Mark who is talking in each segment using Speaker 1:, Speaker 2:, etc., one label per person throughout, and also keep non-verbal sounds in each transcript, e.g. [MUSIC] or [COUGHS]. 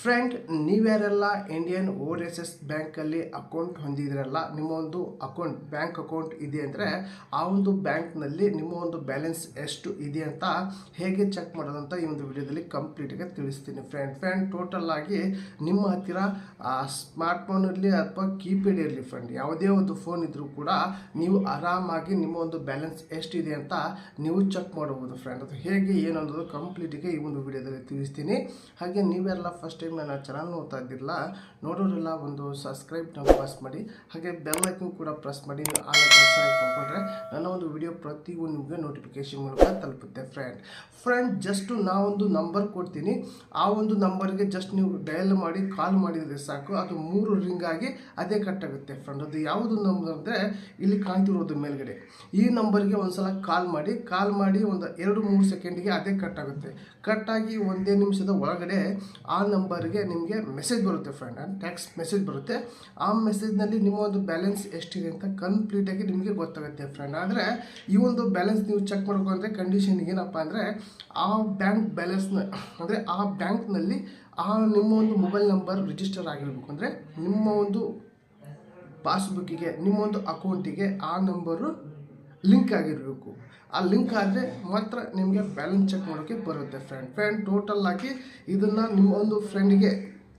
Speaker 1: Friend, ನೀವ್ಯಾರೆಲ್ಲ Indian or S S ಬ್ಯಾಂಕಲ್ಲಿ account ಹೊಂದಿದ್ರಲ್ಲ ನಿಮ್ಮ ಒಂದು ಅಕೌಂಟ್, ಬ್ಯಾಂಕ್ ಅಕೌಂಟ್ ಇದೆ ಅಂದರೆ ಆ ಒಂದು ಬ್ಯಾಂಕ್ನಲ್ಲಿ ನಿಮ್ಮ ಒಂದು ಬ್ಯಾಲೆನ್ಸ್ ಎಷ್ಟು ಇದೆ ಅಂತ ಹೇಗೆ ಚೆಕ್ ಮಾಡೋದಂತ ಈ ಒಂದು ವಿಡಿಯೋದಲ್ಲಿ ಕಂಪ್ಲೀಟಾಗಿ ತಿಳಿಸ್ತೀನಿ ಫ್ರೆಂಡ್. ಫ್ರೆಂಡ್ ಟೋಟಲ್ ಆಗಿ ನಿಮ್ಮ ಹತ್ತಿರ ಸ್ಮಾರ್ಟ್ ಫೋನ್ ಇರಲಿ ಅಥವಾ ಕೀಪ್ಯಾಡ್ ಇರಲಿ ಫ್ರೆಂಡ್ ಯಾವುದೇ ಒಂದು ಫೋನ್ ಇದ್ದರೂ ಕೂಡ ನೀವು ಆರಾಮಾಗಿ ನಿಮ್ಮ ಒಂದು ಬ್ಯಾಲೆನ್ಸ್ ಎಷ್ಟಿದೆ ಅಂತ ನೀವು ಚೆಕ್ ಮಾಡಬಹುದು ಫ್ರೆಂಡ್ ಅದು ಹೇಗೆ, ಏನು ಅನ್ನೋದು ಕಂಪ್ಲೀಟಿಗೆ ಈ ಒಂದು ವಿಡಿಯೋದಲ್ಲಿ ತಿಳಿಸ್ತೀನಿ. ಹಾಗೆ ನೀವೆಲ್ಲ ಫಸ್ಟ್ ನನ್ನ ಚಾನಲ್ ನೋಡ್ತಾ ಇದ್ದಿಲ್ಲ ನೋಡೋರೆಲ್ಲ ಒಂದು ಸಬ್ಸ್ಕ್ರೈಬ್ನ ಪ್ರೆಸ್ ಮಾಡಿ, ಹಾಗೆ ಬೆಲ್ ಐಕನ್ ಕೂಡ ಪ್ರೆಸ್ ಮಾಡಿ ಆಲ್ ಮಾಡ್ಕೊಂಡ್ರೆ ನನ್ನ ಒಂದು ವಿಡಿಯೋ ಪ್ರತಿಯೊಂದು ನಿಮಗೆ ನೋಟಿಫಿಕೇಶನ್ ಮೂಲಕ ತಲುಪುತ್ತೆ ಫ್ರೆಂಡ್ ಫ್ರೆಂಡ್ ಜಸ್ಟ್ ನಾವೊಂದು ನಂಬರ್ ಕೊಡ್ತೀನಿ. ಆ ಒಂದು ನಂಬರ್ಗೆ ಜಸ್ಟ್ ನೀವು ಡಯಲ್ ಮಾಡಿ ಕಾಲ್ ಮಾಡಿದರೆ ಸಾಕು. ಅದು ಮೂರು ರಿಂಗ್ ಆಗಿ ಅದೇ ಕಟ್ ಆಗುತ್ತೆ ಫ್ರೆಂಡ್ ಅದು ಯಾವುದು ನಂಬರ್ ಅಂದರೆ, ಇಲ್ಲಿ ಕಾಣ್ತಿರೋದು ಮೇಲ್ಗಡೆ. ಈ ನಂಬರ್ಗೆ ಒಂದ್ಸಲ ಕಾಲ್ ಮಾಡಿ ಕಾಲ್ ಮಾಡಿ ಒಂದು ಎರಡು ಮೂರು ಸೆಕೆಂಡಿಗೆ ಅದೇ ಕಟ್ ಆಗುತ್ತೆ. ಕಟ್ ಆಗಿ ಒಂದೇ ನಿಮಿಷದ ಒಳಗಡೆ ಆ ನಂಬರ್ಗೆ ನಿಮಗೆ ಮೆಸೇಜ್ ಬರುತ್ತೆ ಫ್ರೆಂಡ್ ಟ್ಯಾಕ್ಸ್ ಮೆಸೇಜ್ ಬರುತ್ತೆ. ಆ ಮೆಸೇಜ್ನಲ್ಲಿ ನಿಮ್ಮ ಒಂದು ಬ್ಯಾಲೆನ್ಸ್ ಎಷ್ಟಿದೆ ಅಂತ ಕಂಪ್ಲೀಟಾಗಿ ನಿಮಗೆ ಗೊತ್ತಾಗುತ್ತೆ ಫ್ರೆಂಡ್ ಆದರೆ, ಈ ಒಂದು ಬ್ಯಾಲೆನ್ಸ್ ನೀವು ಚೆಕ್ ಮಾಡ್ಕೊಂಡ್ರೆ ಕಂಡೀಷನ್ ಏನಪ್ಪ ಅಂದರೆ, ಆ ಬ್ಯಾಂಕ್ ಬ್ಯಾಲೆನ್ಸ್ನ ಅಂದರೆ ಆ ಬ್ಯಾಂಕ್ನಲ್ಲಿ ಆ ನಿಮ್ಮ ಒಂದು ಮೊಬೈಲ್ ನಂಬರ್ ರಿಜಿಸ್ಟರ್ ಆಗಿರಬೇಕು. ಅಂದರೆ ನಿಮ್ಮ ಒಂದು ಪಾಸ್ಬುಕ್ಕಿಗೆ ನಿಮ್ಮೊಂದು ಅಕೌಂಟಿಗೆ ಆ ನಂಬರು ಲಿಂಕ್ ಆಗಿರಬೇಕು. ಆ ಲಿಂಕ್ ಆದರೆ ಮಾತ್ರ ನಿಮಗೆ ಬ್ಯಾಲೆನ್ಸ್ ಚೆಕ್ ಮಾಡೋಕ್ಕೆ ಬರುತ್ತೆ ಫ್ರೆಂಡ್ ಫ್ರೆಂಡ್ ಟೋಟಲ್ ಆಗಿ ಇದನ್ನು ನಿಮ್ಮ ಒಂದು ಫ್ರೆಂಡಿಗೆ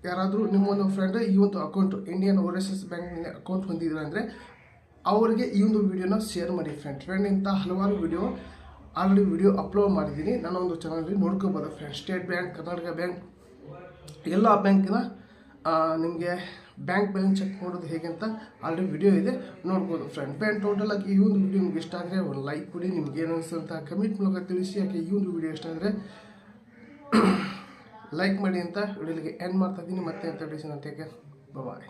Speaker 1: ಯಾರಾದರೂ ನಿಮ್ಮೊಂದು ಫ್ರೆಂಡ್ ಈ ಒಂದು account Indian Overseas Bank account ಹೊಂದಿದ್ರು ಅಂದರೆ ಅವರಿಗೆ ಈ ಒಂದು ವಿಡಿಯೋನ ಶೇರ್ ಮಾಡಿ ಫ್ರೆಂಡ್ ಫ್ರೆಂಡ್ ಇಂಥ ಹಲವಾರು ವಿಡಿಯೋ ಆಲ್ರೆಡಿ ವಿಡಿಯೋ ಅಪ್ಲೋಡ್ ಮಾಡಿದ್ದೀನಿ. ನನ್ನ ಒಂದು ಚಾನಲಲ್ಲಿ ನೋಡ್ಕೋಬೋದು friend State Bank Karnataka bank ಎಲ್ಲ ಬ್ಯಾಂಕಿನ ನಿಮಗೆ ಬ್ಯಾಂಕ್ ಬ್ಯಾಲೆನ್ಸ್ ಚೆಕ್ ಮಾಡೋದು ಹೇಗೆ ಅಂತ ಆಲ್ರೆಡಿ ವಿಡಿಯೋ ಇದೆ, ನೋಡ್ಬೋದು ಫ್ರೆಂಡ್ ಫ್ರೆಂಡ್ ಟೋಟಲ್ ಆಗಿ ಈ ಒಂದು ವಿಡಿಯೋ ನಿಮ್ಗೆ ಇಷ್ಟ ಆದರೆ ಒಂದು ಲೈಕ್ ಕೊಡಿ, ನಿಮ್ಗೆ ಏನು ಅಂತ ಕಮೆಂಟ್ ಮೂಲಕ ತಿಳಿಸಿ, ಯಾಕೆ ಈ ಒಂದು ವಿಡಿಯೋ ಇಷ್ಟ ಅಂದರೆ ಲೈಕ್ [COUGHS] ಮಾಡಿ ಅಂತ ವಿಡಿಯೋಲಿಗೆ ಎಂಡ್ ಮಾಡ್ತಾ ಇದ್ದೀನಿ. ಮತ್ತೆ ಅಂತ ಟೇಕ್ ಬಾಯ್